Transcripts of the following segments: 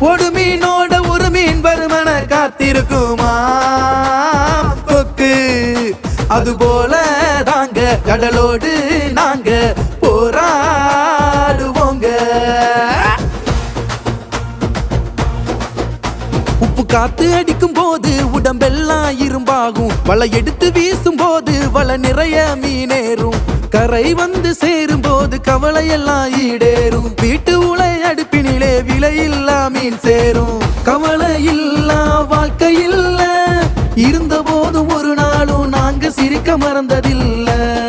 ஒரு மீனோட ஒரு மீன் வருமன காத்திருக்குமா? கொக்கு. அது போல தாங்க கடலோடு நாங்க காத்து அடிக்கும் போது உடம்பெல்லாம் இரும்பாகும். வலை எடுத்து வீசும் போது வலை நிறைய மீனேறும். கரை வந்து சேரும் போது கவலையெல்லாம் ஈடேறும். வீட்டு உலை அடுப்பினிலே விலையில்லா மீன் சேரும். கவலை இல்லா வாழ்க்கை இல்ல இருந்த போது ஒரு நாளும் நாங்க சிரிக்க மறந்ததில்லை.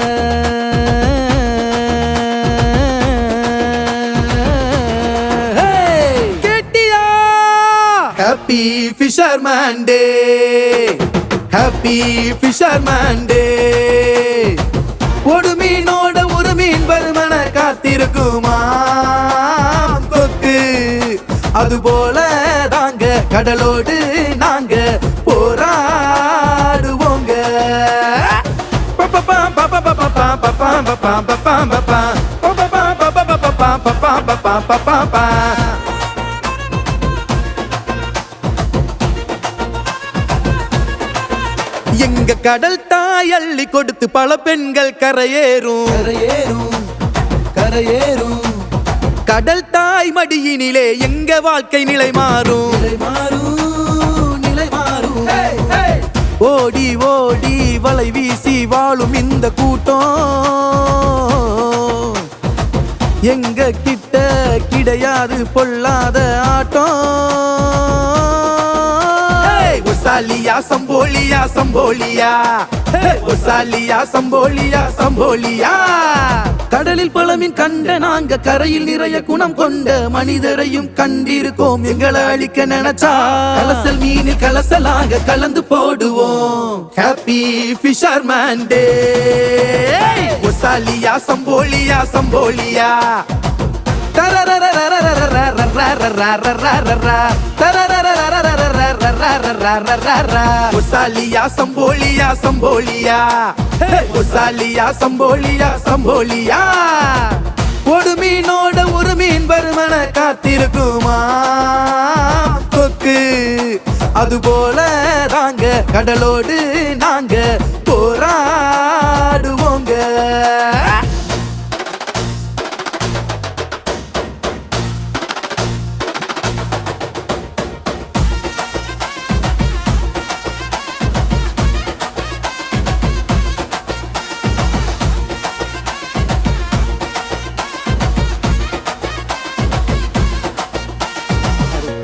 Happy fisherman day happy fisherman day ஒரு மீனோட ஒரு மீன் வருமன காத்திருக்குமா கொக்கு அதுபோல தாங்க கடலோடு நாங்க போராடுவோங்க பப்பப்பா, பப்பப்பா, பப்பா, எங்க கடல் தாய் அள்ளி கொடுத்து பல பெண்கள் கரையேறும். கரையேறும் கரையேறும். கடல் தாய் மடியினிலே எங்க வாழ்க்கை நிலை மாறும்? நிலை மாறும் நிலை மாறும். ஓடி ஓடி வலை வீசி வாழும் இந்த கூட்டம். எங்க கிட்ட கிடையாது பொல்லாத ஒசாலியா சம்போலியா சம்போலியா. ஏய், ஒசாலியா சம்போலியா சம்போலியா. கடலில் பழமின் கண்ட நாங்க கரையில் நிறைய குணம் கொண்ட மனிதரையும் கண்டிருக்கோம். எங்களை அழிக்க நினைச்சா கலசல் மீனில் கலசலாக கலந்து போடுவோம். ஹாப்பி ஃபிஷர்மேன் டே ஒசாலியா சம்போலியா சம்போலியா. தர ஒசாலியா சம்போலியா சம்போலியா ஒசாலியா சம்போலியா சம்போலியா ஒரு மீனோட ஒரு மீன் வருமன காத்திருக்குமா கொக்கு அதுபோல தாங்க கடலோடு நாங்க போராடுவோங்க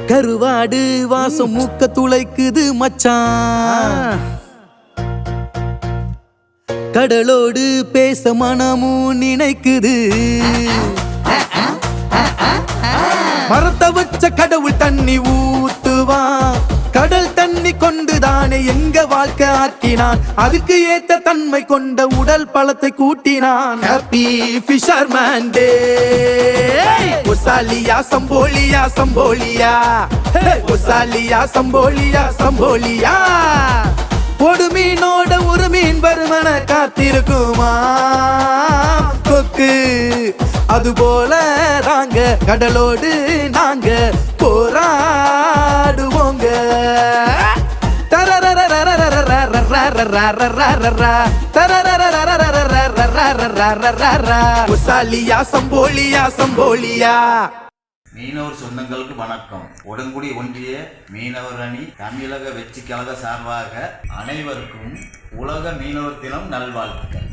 கருவாடு வாசம் மூக்க துளைக்குது மச்சான் கடலோடு பேச மனமும் நினைக்குது. மரத்த வச்ச கடவுள் தண்ணி ஊ வாழ்க்கை ஆக்கினான். அதுக்கு ஏத்த தன்மை கொண்ட உடல் பழத்தை கூட்டினான். ஹாப்பி ஃபிஷர்மேன் டே ஒசாலியா சம்போலியா சம்போலியா ஒசாலியா சம்போலியா சம்போலியா ஒரு மீனோட ஒரு மீன் வருமன காத்திருக்குமா? கொக்கு அதுபோல தாங்க. கடலோடு நாங்க போறா ஒசாலியா சம்போலியா சம்போலியா மீனவர் சொந்தங்களுக்கு வணக்கம் உடன்குடி ஒன்றிய மீனவர் அணி தமிழக வெற்றி கழக சார்பாக அனைவருக்கும் உலக மீனவர் தினம் நல்வாழ்த்துக்கள்